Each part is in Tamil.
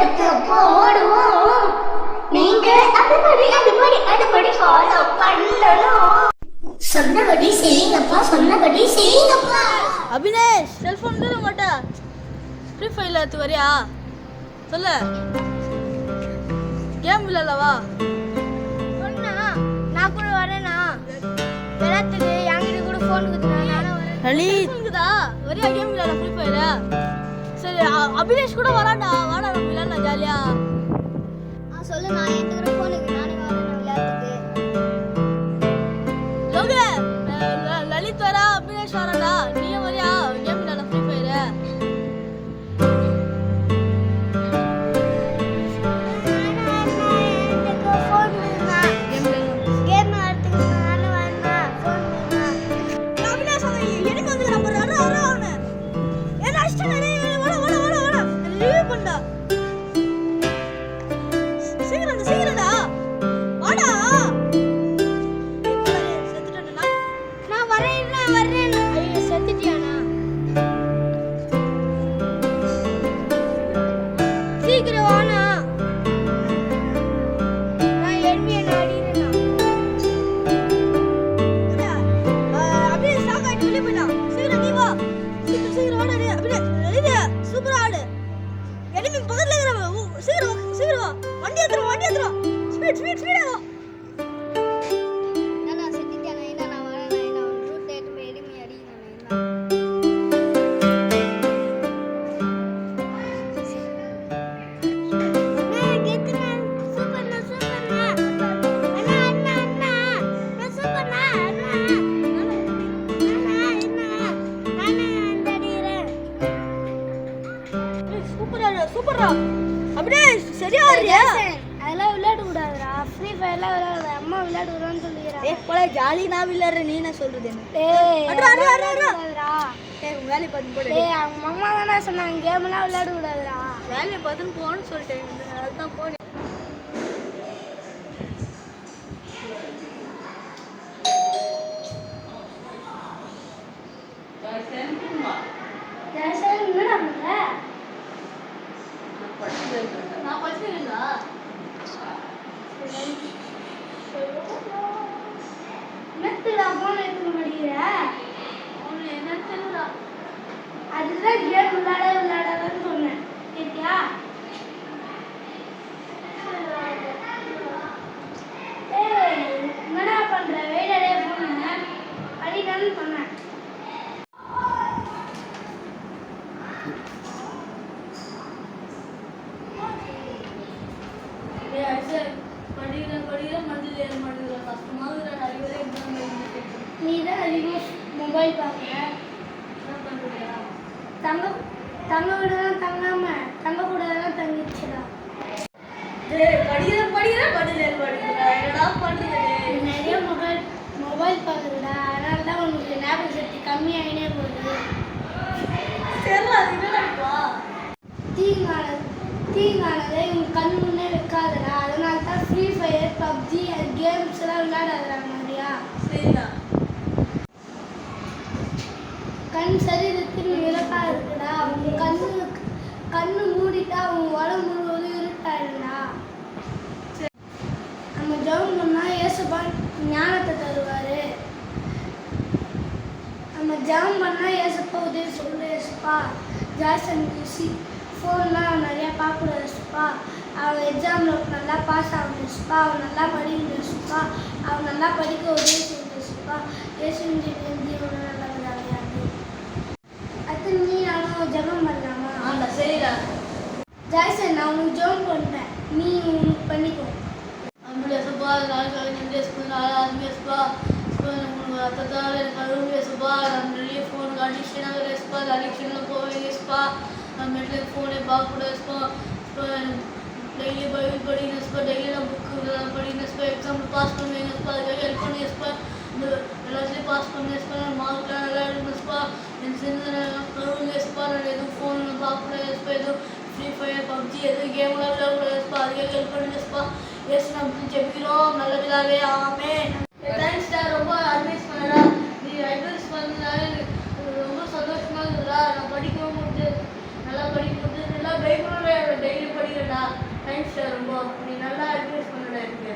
கருத்து போடுவோம். நீங்க அதுபடி அதுபடி அதுபடி ஃபாலோ பண்ணணும். சொன்னபடி செய்யுங்கப்பா சொன்னபடி செய்யுங்கப்பா. அபினேஷ் செல்ஃபோன் தான் உங்கள்கிட்ட ஃப்ரீ ஃபயரில் எடுத்து வரியா? சொல்லு. கேம் விளையாடவா சொன்னா நான் கூட வரேனா? விளையாட்டுக்கு என்கிட்ட கூட ஃபோன் கொடுத்தா நானும் வரேன். லலித் வரியா கேம் விளையாட ஃப்ரீ ஃபயரா சரி அபிலேஷ் கூட வராண்டா வாடா நம்ம விளையாடலாம் ஜாலியா எனிமி பக்கத்துல இருக்கிறவன் ஊ, சீக்கிரம் வா, சீக்கிரம் வா வண்டி ஏத்துறோம் வண்டி ஏத்துறோம் ஸ்பீட் ஸ்பீட் ஸ்பீடா வா சரியா ஆடுறியா அதெல்லாம் விளையாட கூடாதுடா ஃப்ரீ ஃபயர்லாம் விளையாட அம்மா விளையாட கூடாதுன்னு சொல்லிக்கிறா ஏய் போல ஜாலி நான் விளையாடுறேன் நீ என்ன சொல்றது வேலையை பார்த்து போடு. அவங்க அம்மா தானே சொன்னாங்க கேம்லாம் விளையாட கூடாதுடா வேலையை பார்த்துன்னு போன்னு சொல்லிட்டேன். அதுதான் போனேன். மெத்துடா போன் எடுத்து படிக்கிற படிக்கிறேன் படிக்கிறேன் மண்டியில் ஏற மாட்டேங்கிறேன் கஷ்டமாக எக்ஸாம் நீ தான் மொபைல் பார்க்குற தங்க தங்க விட தான் தங்காம தங்க கூட தான் தங்கிச்சுடா. படிக்கிறேன் படிக்கிறேன் படிக்கிறேன் படிக்கிறேன் என்னடா பண்ணுறது நீ நிறைய மொபைல் மொபைல் பார்க்குறடா அதனால தான் உனக்கு ஞாபக சக்தி கம்மியாகினே போகுது தெரியல அது என்னடாப்பா தீங்கானது தீங்கானதை உன் கண் முன்னே வைக்காதடா அதனால தான் ஃப்ரீ ஃபயர் பப்ஜி கேம்ஸ் எல்லாம் விளையாடாதடா கண் சரீரத்தில் இலக்கா இருக்குடா. அவங்க கண்ணு கண்ணு மூடிட்டா அவங்க உடம்பு முழுவதும் இருட்டாயிடும்டா நம்ம ஜெபம் பண்ணா ஏசப்பா ஞானத்தை தருவாரு. நம்ம ஜெபம் பண்ணா ஏசப்பா உதவி சொல்லு ஏசப்பா ஜாசன் சி ஃபோன்லாம் நிறையா பார்க்கக்கூடாது ஏசப்பா அவன் எக்ஸாமில் நல்லா பாஸ் ஆகணும் ஏசப்பா அவன் நல்லா படிக்கணும் ஏசப்பா அவன் நல்லா படிக்க உதவி செய்யணும் ஏசப்பா ஏசுவின் ஜீவன நல்லா விளையாடு அது நீ நானும் ஜெபம் பண்ணலாமா ஆண்டா சரிடா ஜாய்சன் நான் உனக்கு ஜெபம் பண்ணுறேன் நீ உனக்கு பண்ணிக்கோ அம்புலேசப்பா நாளைக்கு காலையில் நின்று ஸ்கூல் நாளை ஆரம்பிப்பா ஸ்கூல் மூணு அத்தத்தால் எனக்கு அழுவு வேசுப்பா நான் நிறைய ஃபோனுக்கு அடிக்ஷனாக வேசுப்பா அது அடிக்ஷனில் போக வேசுப்பா நான் மெட்டில் ஃபோனே பார்க்கக்கூடாதுப்பா இப்போ டெய்லி பைபிள் படிக்கணும்ப்பா டெய்லி நான் புக்கு படிக்கணும்ப்பா எக்ஸாம்பிள் பாஸ் பண்ணுவேங்கப்பா அதுக்காக ஹெல்ப் பண்ணிப்பா இந்த எல்லாத்துலேயும் பாஸ் நான் மார்க்லாம் நல்லா எடுக்கணும்ப்பா என் சின்ன கழுவுங்கப்பா நான் எதுவும் ஃபோனில் பார்க்கக்கூடாதுப்பா எதுவும் ஃப்ரீ ஃபயர் பப்ஜி எதுவும் கேம்லாம் விளையாடக்கூடாதுப்பா அதுக்காக ஹெல்ப் பண்ணுங்கப்பா எஸ் நம்ம ஜெபிக்கிறோம். நல்ல விழாவே ஆமே தேங்க்ஸ்டா ரொம்ப அட்வைஸ் பண்ணடா. நீ அட்வைஸ் பண்ணதுனால எனக்கு ரொம்ப சந்தோஷமா இருக்குதுடா. நான் படிக்கவும் முடிஞ்சது நல்லா படிக்க முடிஞ்சது நல்லா பைபிளோட பண்ணுடா தேங்க்ஸ் ரொம்ப. நீ நல்லா அட்வைஸ் பண்ணுடா எனக்கு.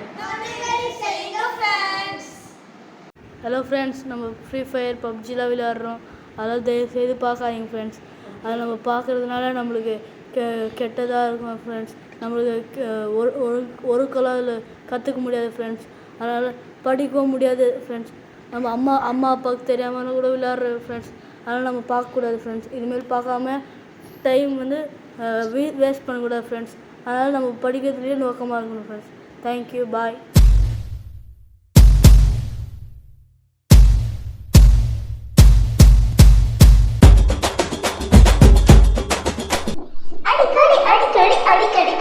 ஹலோ ஃப்ரெண்ட்ஸ் நம்ம ஃப்ரீ ஃபயர் பப்ஜிலாம் விளையாடுறோம். அதெல்லாம் தயவுசெய்து பார்க்காதீங்க ஃப்ரெண்ட்ஸ் அதை நம்ம பார்க்குறதுனால நம்மளுக்கு கெ கெட்டதாக இருக்கும் ஃப்ரெண்ட்ஸ் நம்மளுக்கு ஒரு ஒரு ஒரு கலாம் அதில் கற்றுக்க முடியாது ஃப்ரெண்ட்ஸ் அதனால் படிக்கவும் முடியாது ஃப்ரெண்ட்ஸ் நம்ம அம்மா அம்மா அப்பாவுக்கு தெரியாமல் கூட விளையாடுற ஃப்ரெண்ட்ஸ் அதனால் நம்ம பார்க்கக்கூடாது ஃப்ரெண்ட்ஸ் இதுமாரி பார்க்காம டைம் வந்து வீ வேஸ்ட் பண்ணக்கூடாது ஃப்ரெண்ட்ஸ் அதனால் நம்ம படிக்கிறதுலேயே நோக்கமாக இருக்கணும் ஃப்ரெண்ட்ஸ் தேங்க்யூ பாய்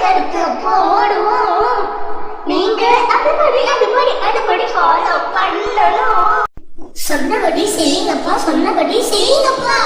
அடிக்கடி கருத்து போடுவோம். நீங்க அதுபடி அதுபடி அதுபடி ஃபாலோ பண்ணணும். சொன்னபடி செய்யுங்கப்பா சொன்னபடி செய்யுங்கப்பா.